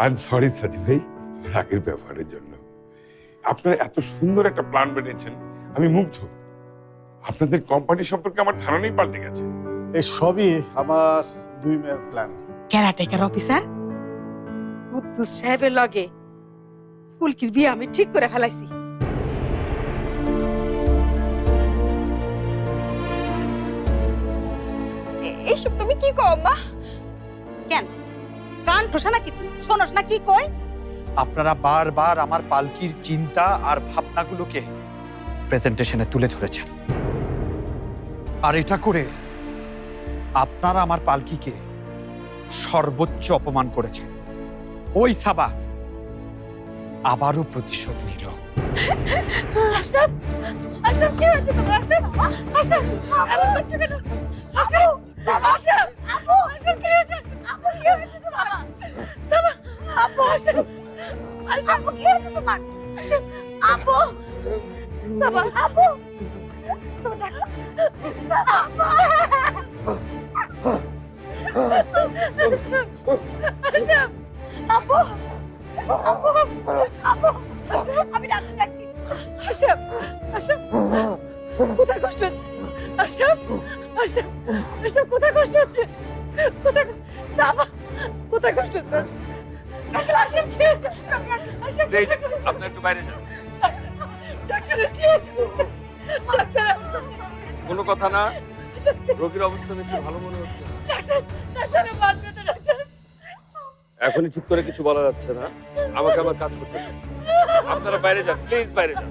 I am sorry সাথী ভাই রাগের ব্যবহারের জন্য। আপনারা এত সুন্দর একটা প্ল্যান বানিয়েছেন আমি মুগ্ধ। আপনাদের কোম্পানি সম্পর্কে আমার ধারণাই পাল্টে গেছে। এই সবই আমার দুই মেয়ের প্ল্যান ক্যারাটেকার অফিসার কুদ্দুস সাহেবের লগে ফুলকির বিয়ে আমি ঠিক করে ফেলাইছি। এইসব তুমি কি মা কেন? কান ঠোসা নাকি তুই? শোনস না কি কই আপনারা বারবার আমার পালকির চিন্তা আর ভাবনাগুলোকে প্রেজেন্টেশনে তুলে ধরেছেন। আর এটা করে আপনারা আমার পালকিকে সর্বোচ্চ অপমান করেছেন। ওই সাবা আবারও প্রতিশোধ নিল। আশরাফ আশরাফ কি হয়েছে তোমার আশরাফ আশরাফ এমন করছ কেন? আশরাফ আশরাফ আপু আশরাফ কি হয়েছে আপু, কি হয়েছে তোমার? সাবা আপু আশরাফ আপু, কি হয়েছে তোমার? আশরাফ আপু। সাবা আপু। সাবা সাবা আশরাফ আপু। আপু। আপু। আমি ডাক্তার ডাকছি। আশরাফ আশরাফ কোথায় কষ্ট হচ্ছে? আশরাফ আশরাফ আশরাফ কোথায় কষ্ট হচ্ছে? কোথায় সাবা কোথায় কষ্ট হচ্ছে? ডাক্তার কি হয়েছে? আপনি একটু বাইরে যান। ডাক্তার কি হয়েছে? ডাক্তার কোনো কথা না। রোগীর অবস্থা বেশি ভালো মনে হচ্ছে এখনই ঠিক করে কিছু বলা যাচ্ছে না। আমাকে আমার কাজ করতে আপনারা বাইরে যান প্লিজ বাইরে যান।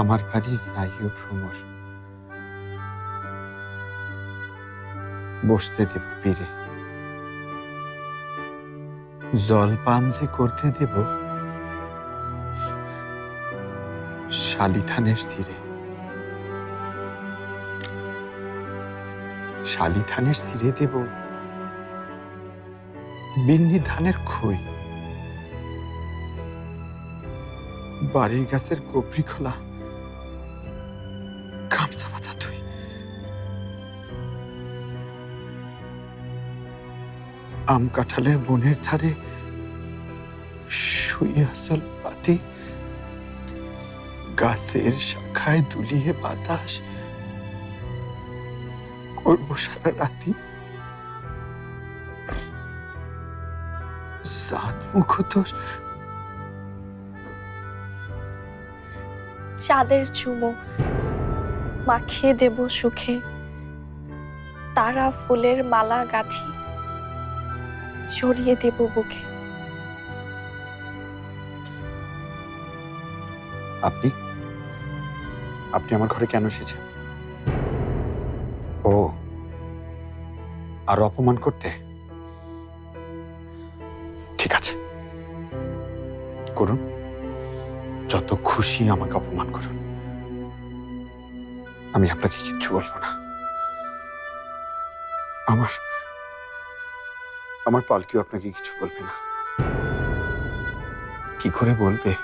আমার বাড়ি যাইও ভ্রমর। বসতে দেব পীরে। জল পান যে করতে দেব শালিথানের তীরে। শালিথানের তীরে দেব বিন্নি ধানের খই। বাড়ির গাছের কপরি খোলা। আম কাঁঠালের বনের ধারে শুয়ে আসল পাতি। গাছের শাখায় দুলিয়ে বাতাস করব সারা রাতি। সাত মুখ তোর। চাঁদের চুমো মাখিয়ে দেব সুখে। তারা ফুলের মালা গাঁথি জড়িয়ে দেব বুকে। আপনি? আপনি আমার ঘরে কেন এসেছেন? ও, আর অপমান করতে? ঠিক আছে। করুন। যত খুশি আমাকে অপমান করুন। আমি আপনাকে কিচ্ছু বলব না। আমার আমার পালকিও আপনাকে কিছু বলবে না। কি করে বলবে?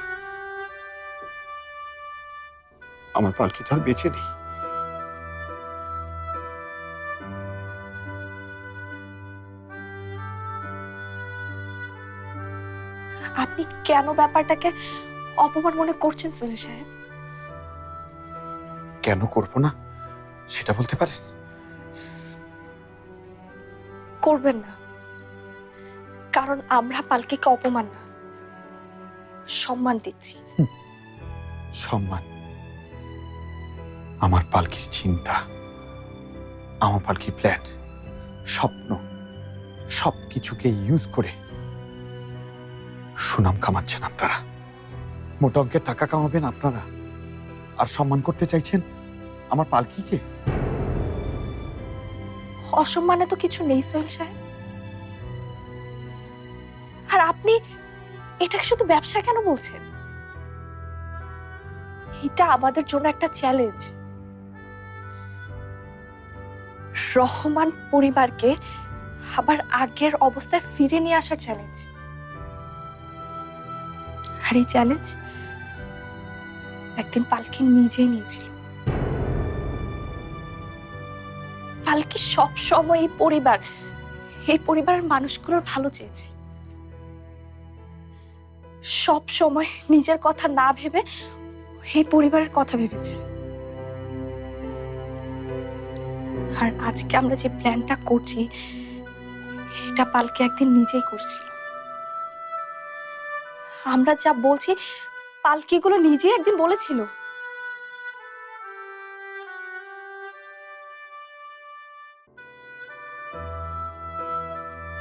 আমার পালকি তো আর বেঁচে নেই। আপনি কেন ব্যাপারটাকে অপমান মনে করছেন সুনীল সাহেব? কেন করব না? সেটা বলতে পারেন? করবেন না। কারণ আমরা পালকিকে অপমান না। সম্মান দিচ্ছি। সম্মান। আমার পালকির চিন্তা আমার পালকি প্ল্যান স্বপ্ন সব কিছুকে ইউজ করে সুনাম কামাচ্ছেন আপনারা। মোটা অঙ্কের টাকা কামাবেন আপনারা। আর সম্মান করতে চাইছেন আমার পালকিকে? অসম্মানে তো কিছু নেই সোহেল সাহেব। এটাকে শুধু ব্যবসা কেন বলছেন? এটা আমাদের জন্য একটা চ্যালেঞ্জ রহমান পরিবারকে আবার আগের অবস্থায় ফিরে নিয়ে আসার চ্যালেঞ্জ আর এই চ্যালেঞ্জ একদিন পালকি নিজেই নিয়েছিল। পালকি সব সময় এই পরিবার, এই পরিবারের মানুষগুলোর ভালো চেয়েছে। সব সময় নিজের কথা না ভেবে এই পরিবারের কথা ভেবেছে। আর আজকে আমরা যে প্ল্যানটা করছি, এটা পালকে একদিন নিজেই করছিল। আমরা যা বলছি, পালকিগুলো নিজেই একদিন বলেছিল।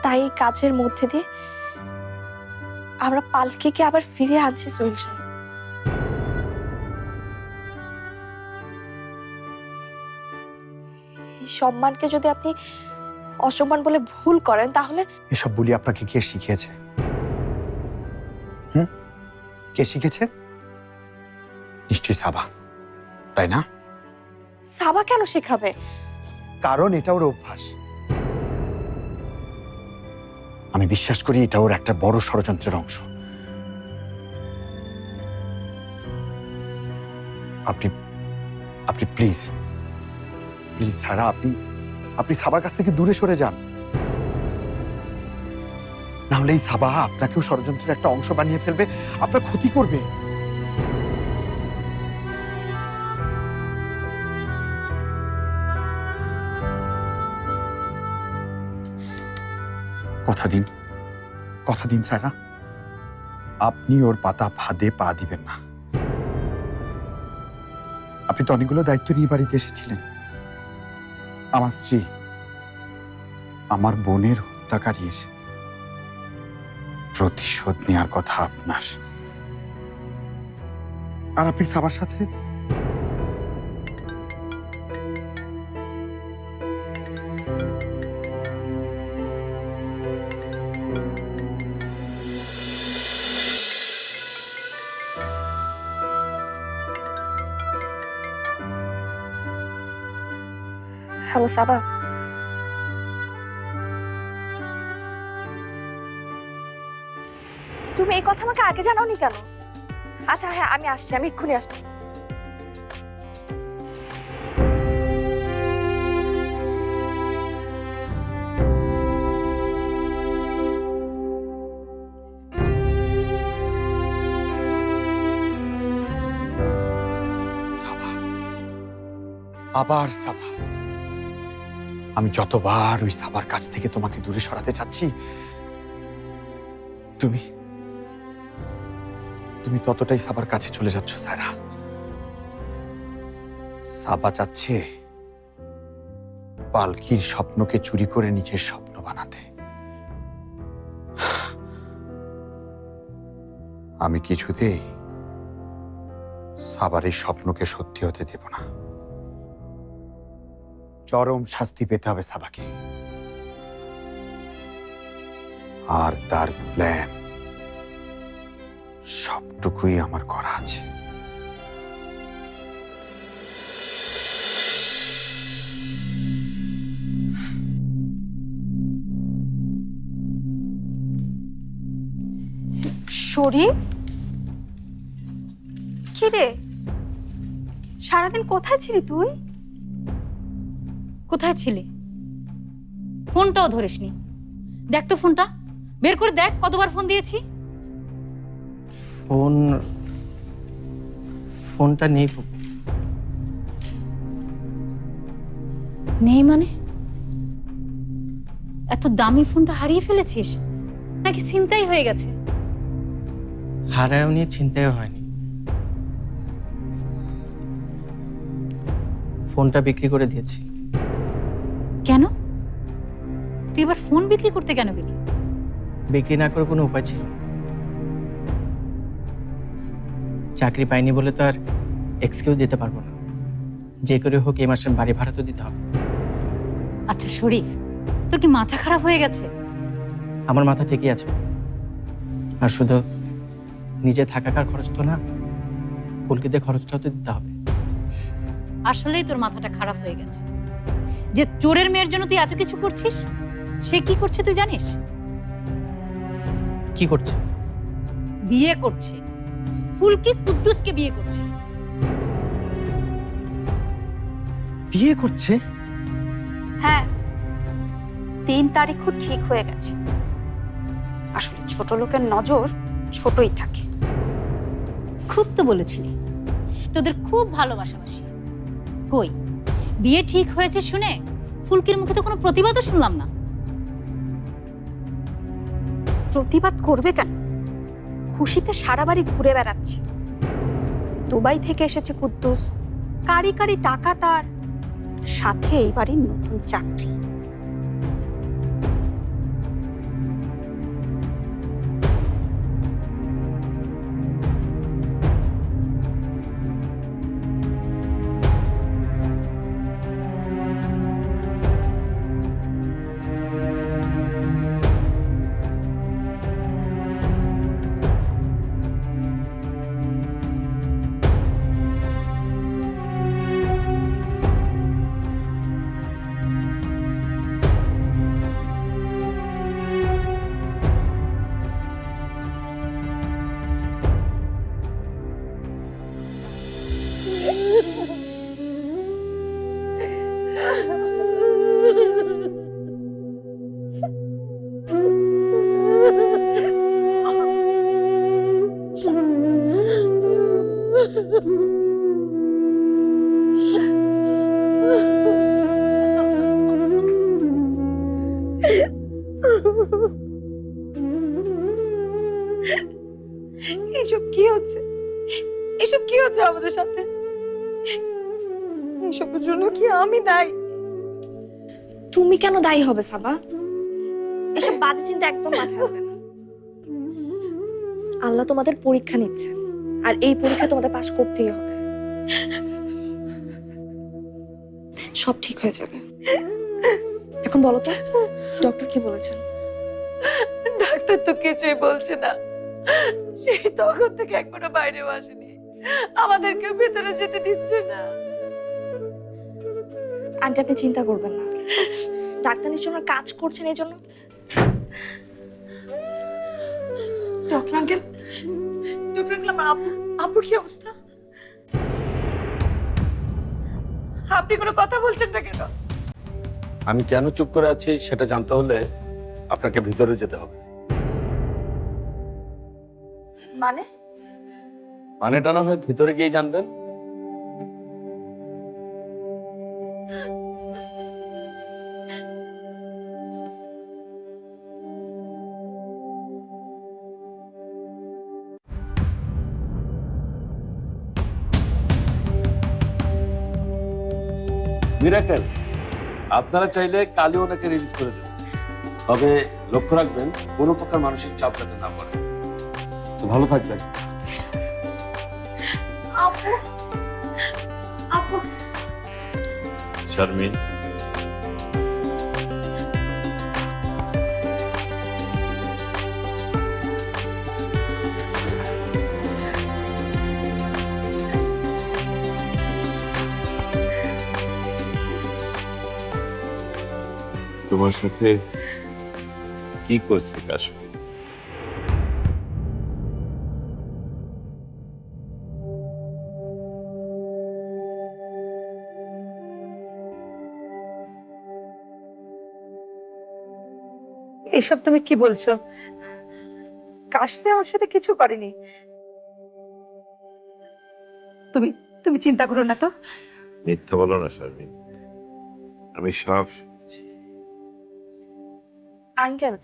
তাই কাজের মধ্যে দিয়ে আমরা পালকে পালকিকে আবার ফিরে আনছি সোহেল সাহেব। এই সম্মানকে যদি আপনি অসম্মান বলে ভুল করেন তাহলে এসব বলি আপনাকে কে শিখিয়েছে? হুম? কে শিখেছে? নিশ্চয়ই সাবা তাই না? সাবা কেন শেখাবে? কারণ এটা ওর অভ্যাস। আমি বিশ্বাস করি এটা ওর একটা বড় ষড়যন্ত্রের অংশ। আপনি আপনি প্লিজ প্লিজ সারা আপনি আপনি সাবার কাছ থেকে দূরে সরে যান। নাহলে এই সাবা আপনাকেও ষড়যন্ত্রের একটা অংশ বানিয়ে ফেলবে, আপনার ক্ষতি করবে। কথা দিন। কথা দিন সারা আপনি ওর পাতা ফাঁদে পা দিবেন না। আপনি তো অনেকগুলো দায়িত্ব নিয়ে বাড়িতে এসেছিলেন। আমার স্ত্রী, আমার বোনের হত্যাকারীর প্রতিশোধ নেওয়ার কথা আপনার। আর আপনি সবার সাথে হ্যালো সাবা তুমি এই কথা আমাকে আগে জানাওনি কেন? আচ্ছা হ্যাঁ আমি আসছি, আমি এক্ষুনি আসছি। আবার সাবা আমি যতবার ওই সাবার কাছ থেকে তোমাকে দূরে সরাতে চাচ্ছি, তুমি তুমি ততটাই সাবার কাছে চলে যাচ্ছ, সারা। সাবা চাচ্ছে পালকির স্বপ্নকে চুরি করে নিজের স্বপ্ন বানাতে। আমি কিছুতেই সাবার এই স্বপ্নকে সত্যি হতে দেব না। চরম শাস্তি পেতে হবে সাবাকে। আর তার প্ল্যান সবটুকুই আমার করা আছে। শরীফ? কি রে সারাদিন কোথায় ছিলি তুই? কোথায় ছিলি? ফোনটাও ধরিসনি। দেখ তো ফোনটা। বের করে দেখ কতবার ফোন দিয়েছি। ফোন ফোনটা নেই নেই মানে? এত দামি ফোনটা হারিয়ে ফেলেছিস? নাকি চিন্তাই হয়ে গেছে? হারায়ও নিয়ে চিন্তাও হয়নি। ফোনটা বিক্রি করে দিয়েছি। কেন? তুই এবার ফোন বিক্রি করতে কেন গেলি? বিক্রি না করে কোনো উপায় ছিল না। চাকরি পাইনি বলে তো আর এক্সকিউজ দিতে পারব না। যে করে হোক এই মাসের বাড়ি ভাড়া তো দিতে হবে। আচ্ছা শরীফ তোর কি মাথা খারাপ হয়ে গেছে? আমার মাথা ঠিকই আছে। আর শুধু নিজে থাকাকার খরচ তো না ফুলকিতে খরচটাও তো দিতে হবে। আসলেই তোর মাথাটা খারাপ হয়ে গেছে। যে চোরের মেয়ের জন্য তুই এত কিছু করছিস? সে কি করছে তুই জানিস? কি করছে? বিয়ে করছে। ফুলকি কুদ্দুসকে বিয়ে করছে। বিয়ে করছে? হ্যাঁ। তিন তারিখও ঠিক হয়ে গেছে। আসলে ছোট লোকের নজর ছোটই থাকে। খুব তো বলেছিলি। তোদের খুব ভালোবাসাবাসি কই? বিয়ে ঠিক হয়েছে শুনে ফুলকির মুখে তো কোনো প্রতিবাদও শুনলাম না। প্রতিবাদ করবে কেন? খুশিতে সারা বাড়ি ঘুরে বেড়াচ্ছে। দুবাই থেকে এসেছে কুদ্দুস। কারি কারি টাকা তার। সাথে এই বাড়ির নতুন চাকরি। কেন দায়ী হবে সাবা? এসব বাজে চিন্তা একদম মাথায় হবে না। আল্লাহ তোমাদের পরীক্ষা নিচ্ছেন আর এই পরীক্ষা তোমাদের পাশ করতেই হবে। সব ঠিক হয়ে যাবে। এখন বলো তো ডক্টর কি বলেছেন? ডাক্তার তো কিছুই বলছে না। সেই তখন থেকে একবারও বাইরেও আসেনি। আমাদেরকে ভেতরে যেতে দিচ্ছে না। আন্টি আপনি চিন্তা করবেন না। ডাক্তার নিশ্চয় কাজ করছেন এই জন্য? ডক্টর আঙ্কেল ডক্টর আঙ্কেল আমার আপু আপুর কি অবস্থা? আপনি কোনো কথা বলছেন না কেন? আমি কেন চুপ করে আছি সেটা জানতে হলে আপনাকে ভিতরে যেতে হবে। মানে? মানেটা না হয় ভিতরে গিয়ে জানবেন মিরাকেল আপনারা চাইলে কালই ওনাকে রিলিজ করে দেবেন। তবে লক্ষ্য রাখবেন কোনো প্রকার মানসিক চাপ যাতে না পড়ে। তো ভালো থাকবেন। আপু আপু। শারমিন তোমার সাথে কি করছে কাশ্মীর এসব তুমি কি বলছো? কাশ্মীর আমার সাথে কিছু করেনি। তুমি তুমি চিন্তা করো না তো। মিথ্যা বলো না শারমিন। আমি সব আঙ্কেল,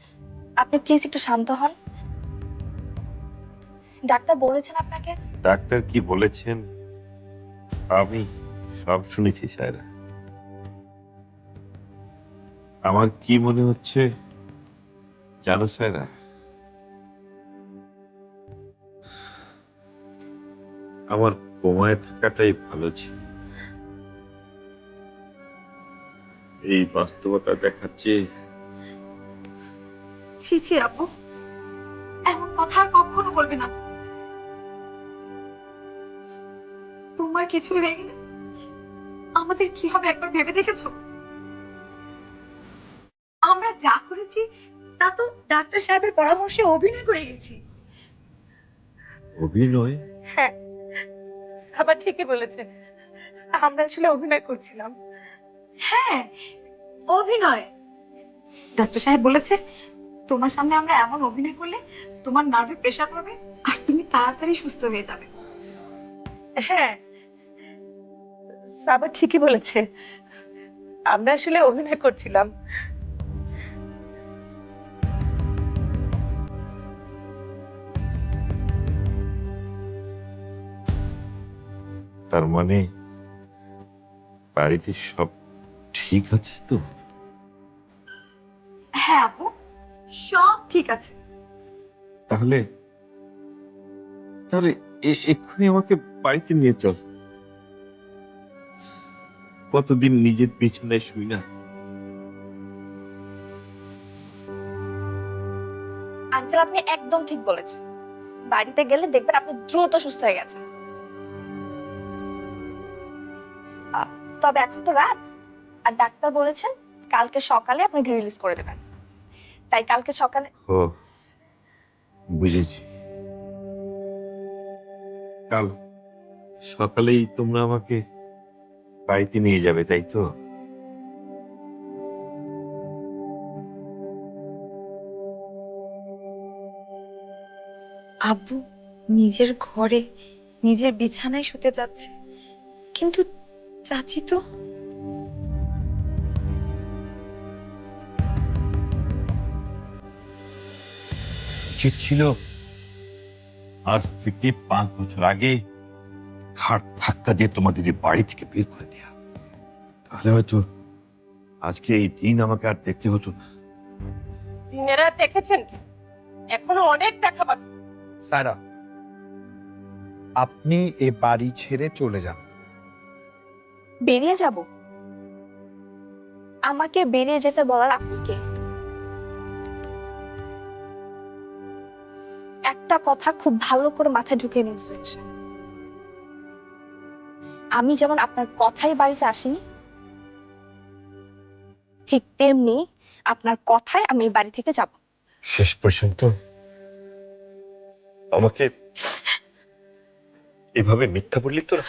আপনি প্লিজ একটু শান্ত হন। ডাক্তার বলেছেন আপনাকে? ডাক্তার কি বলেছেন? আমি সব শুনেছি, সায়রা। আমার কি মনে হচ্ছে জানো, সায়রা? আমার কোমায় থাকাটাই ভালো ছিল। এই বাস্তবতা দেখাচ্ছে ছি ছি আপু। এমন কথা আর কখনো বলবে না। তোমার কিছু হয়ে গেলে আমাদের কি হবে একবার ভেবে দেখেছ? আমরা যা করেছি তা তো ডাক্তার সাহেবের পরামর্শে অভিনয় করে গেছি। অভিনয়? হ্যাঁ। সাবা ঠিকই বলেছে। আমরা আসলে অভিনয় করছিলাম। হ্যাঁ অভিনয়। ডাক্তার সাহেব বলেছে তোমার সামনে আমরা এমন অভিনয় করলে তোমার নার্ভে প্রেশার পড়বে আর তুমি তাড়াতাড়ি সুস্থ হয়ে যাবে। হ্যাঁ সাবা ঠিকই বলেছে। আমরা আসলে অভিনয় করছিলাম। তার মানে বাড়িতে সব ঠিক আছে তো? হ্যাঁ আপু। সব ঠিক আছে। তাহলে তাহলে এ- এক্ষুনি আমাকে বাড়িতে নিয়ে চল। কতদিন নিজের বিছানায় শুই না। আঙ্কেল আপনি একদম ঠিক বলেছেন। বাড়িতে গেলে দেখবেন আপনি দ্রুত সুস্থ হয়ে গেছেন। তবে এখন তো রাত। আর ডাক্তার বলেছেন কালকে সকালে আপনাকে রিলিজ করে দেবেন। তাই কালকে সকালে ও বুঝেছি। কাল সকালেই তোমরা আমাকে বাড়িতে নিয়ে যাবে তাই তো? আব্বু নিজের ঘরে নিজের বিছানায় শুতে যাচ্ছে। কিন্তু চাচি তো উচিত ছিল। আজ থেকে পাঁচ বছর আগে ঘাট ধাক্কা দিয়ে তোমাদের এই বাড়ি থেকে বের করে দেয়া। তাহলে হয়তো আজকে এই দিন আমাকে আর দেখতে হতো না। দিনেরা দেখেছেন? কি এখনও অনেক দেখা বাকি সারা আপনি এ বাড়ি ছেড়ে চলে যান। বেরিয়ে যাব। আমাকে বেরিয়ে যেতে বলার আপনি কে? একটা কথা খুব ভালো করে মাথায় ঢুকে নিয়েছে আমি যেমন আপনার কথাই বাড়িতে আসিনি, ঠিক তেমনি আপনার কথায় আমি এই বাড়ি থেকে যাব। শেষ পর্যন্ত আমাকে এভাবে মিথ্যা বললি তোরা?